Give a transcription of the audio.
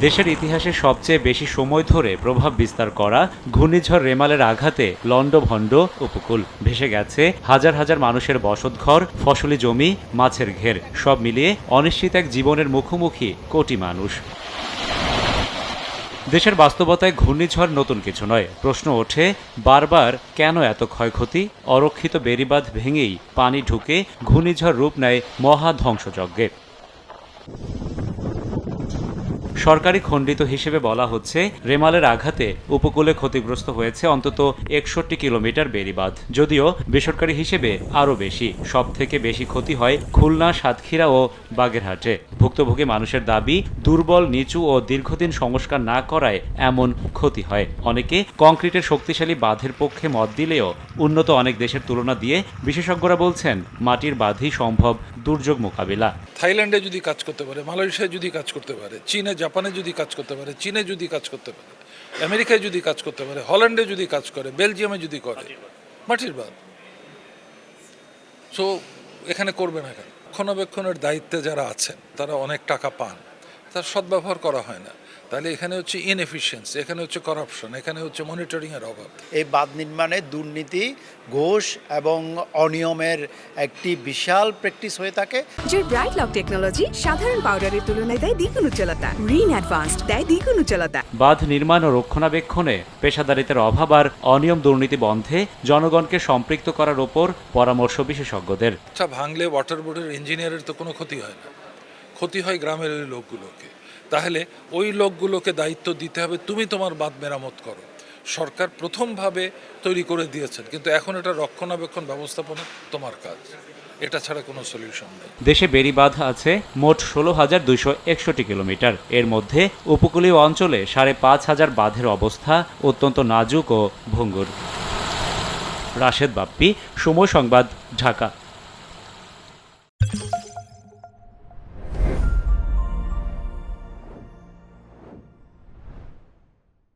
দেশের ইতিহাসে সবচেয়ে বেশি সময় ধরে প্রভাব বিস্তার করা ঘূর্ণিঝড় রেমালের আঘাতে লণ্ডভণ্ড উপকূল। ভেসে গেছে হাজার হাজার মানুষের বসতঘর, ফসলি জমি, মাছের ঘের। সব মিলিয়ে অনিশ্চিত এক জীবনের মুখোমুখি কোটি মানুষ। দেশের বাস্তবতায় ঘূর্ণিঝড় নতুন কিছু নয়। প্রশ্ন ওঠে, বারবার কেন এত ক্ষয়ক্ষতি? অরক্ষিত বেড়িবাঁধ ভেঙেই পানি ঢুকে ঘূর্ণিঝড় রূপ নেয় মহা ধ্বংসযজ্ঞে সরকারি খণ্ডিত হিসেবে বলা হচ্ছে, রেমালের আঘাতে উপকূলে ক্ষতিগ্রস্ত হয়েছে অন্তত একষট্টি কিলোমিটার বেড়িবাঁধ। যদিও বেসরকারি হিসেবে আরও বেশি সব থেকে বেশি ক্ষতি হয় খুলনা, সাতক্ষীরা ও বাগেরহাটে। ভুক্তভোগী মানুষের দাবি, দুর্বল, নিচু ও দীর্ঘদিন সংস্কার না করায় এমন ক্ষতি হয়। অনেকে কংক্রিটের শক্তিশালী বাঁধের পক্ষে মত দিলেও উন্নত অনেক দেশের তুলনা দিয়ে বিশেষজ্ঞরা বলছেন, মাটির বাঁধই সম্ভব দুর্যোগ মোকাবিলা। থাইল্যান্ডে যদি কাজ করতে পারে, মালয়েশিয়ায় যদি কাজ করতে পারে, চীনে, জাপানে যদি কাজ করতে পারে চীনে যদি কাজ করতে পারে আমেরিকায় যদি কাজ করতে পারে হল্যান্ডে যদি কাজ করে বেলজিয়ামে যদি করে মাটির বাদ সো এখানে করবে না কেন? রক্ষণাবেক্ষণের দায়িত্বে যারা আছেন তারা অনেক টাকা পান। তার সদ্ব্যবহার করা হয় না। তাহলে এখানে হচ্ছে ইনএফিসিয়েন্সি এখানে হচ্ছে করাপশন এখানে হচ্ছে মনিটরিংয়ের অভাব। এই বাঁধ নির্মাণে দুর্নীতি ঘোষ এবং অনিয়মের একটি বিশাল প্র্যাকটিস হয়ে থাকে। যে ব্রাইট লক টেকনোলজি সাধারণ পাউডারের তুলনায় দেয় দ্বিগুণ উজ্জ্বলতা। রিন অ্যাডভান্সড দেয় দ্বিগুণ উজ্জ্বলতা। বাঁধ নির্মাণ ও রক্ষণাবেক্ষণে পেশাদারিত্বের অভাব আর অনিয়ম দুর্নীতি বন্ধে জনগণকে সম্পৃক্ত করার ওপর পরামর্শ বিশেষজ্ঞদের। আচ্ছা ভাঙলে ওয়াটার বোর্ডের ইঞ্জিনিয়ারের তো কোনো ক্ষতি হয় না। ক্ষতি হয় গ্রামের ওই লোকগুলোকে। তাহলে ওই লোকগুলোকে দায়িত্ব দিতে হবে, তুমি তোমার বাঁধ মেরামত করো। সরকার প্রথমভাবে তৈরি করে দিয়েছেন, কিন্তু এখন এটা রক্ষণাবেক্ষণ ব্যবস্থাপনা তোমার কাজ। এটা ছাড়া কোনো সলিউশন নেই। দেশে বেড়িবাঁধ আছে মোট ষোলো হাজার দুইশো একষট্টি কিলোমিটার। এর মধ্যে উপকূলীয় অঞ্চলে সাড়ে পাঁচ হাজার বাঁধের অবস্থা অত্যন্ত নাজুক ও ভঙ্গুর। রাশেদ বাপ্পি, সময় সংবাদ, ঢাকা।